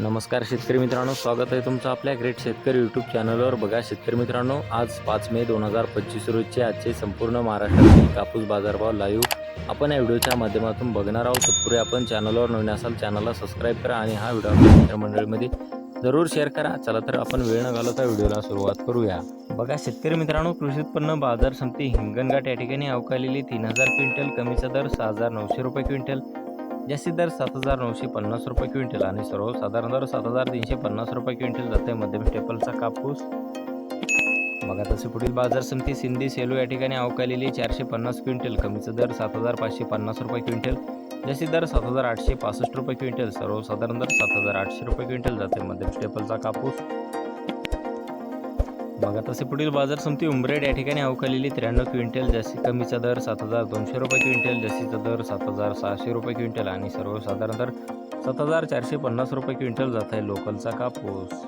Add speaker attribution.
Speaker 1: नमस्कार शेतकरी मित्रांनो स्वागत आहे तुमचं आपल्या ग्रेट शेतकरी यूट्यूब चॅनलवर बघा शेतकरी मित्रांनो आज पाच मे दोन हजार पंचवीस रोजचे आजचे संपूर्ण महाराष्ट्रातील कापूस बाजारभाव लाईव्ह आपण या व्हिडिओच्या माध्यमातून बघणार आहोत. तत्पूर्वी आपण चॅनलवर नवीन असाल चॅनलला सबस्क्राईब करा आणि हा व्हिडिओ आपल्या मित्रमंडळीमध्ये जरूर शेअर करा. चला तर आपण वेळ न घालवता व्हिडिओला सुरुवात करूया. बघा शेतकरी मित्रांनो कृषी उत्पन्न बाजार समिती हिंगणघाट या ठिकाणी अवकालेली तीन हजार क्विंटल कमीचा दर सहा हजार नऊशे रुपये क्विंटल जास्तीत दर सात हजार नऊशे पन्नास रुपये क्विंटल आणि सर्वसाधारण दर सात हजार तीनशे पन्नास रुपये क्विंटल जाते मध्यम स्टेपलचा कापूस. बघा तसे पुढील बाजार समिती सिंधी सेलू या ठिकाणी अवकालेली चारशे पन्नास क्विंटल कमीचा दर सात हजार पाचशे पन्नास रुपये क्विंटल जास्तीत दर सात हजार आठशे पासष्ट रुपये क्विंटल सर्वसाधारण दर सात हजार आठशे रुपये क्विंटल जाते मध्यम स्टेपलचा कापूस. बघा तसे पुढील बाजार समिती उमरेड या ठिकाणी अवकालेली त्र्याण्णव क्विंटल जास्ती कमीचा दर सात हजार दोनशे रुपये क्विंटल जास्तीचा दर सात हजार सहाशे रुपये क्विंटल आणि सर्वसाधारण दर सात हजार चारशे पन्नास रुपये क्विंटल जात आहे लोकलचा कापूस.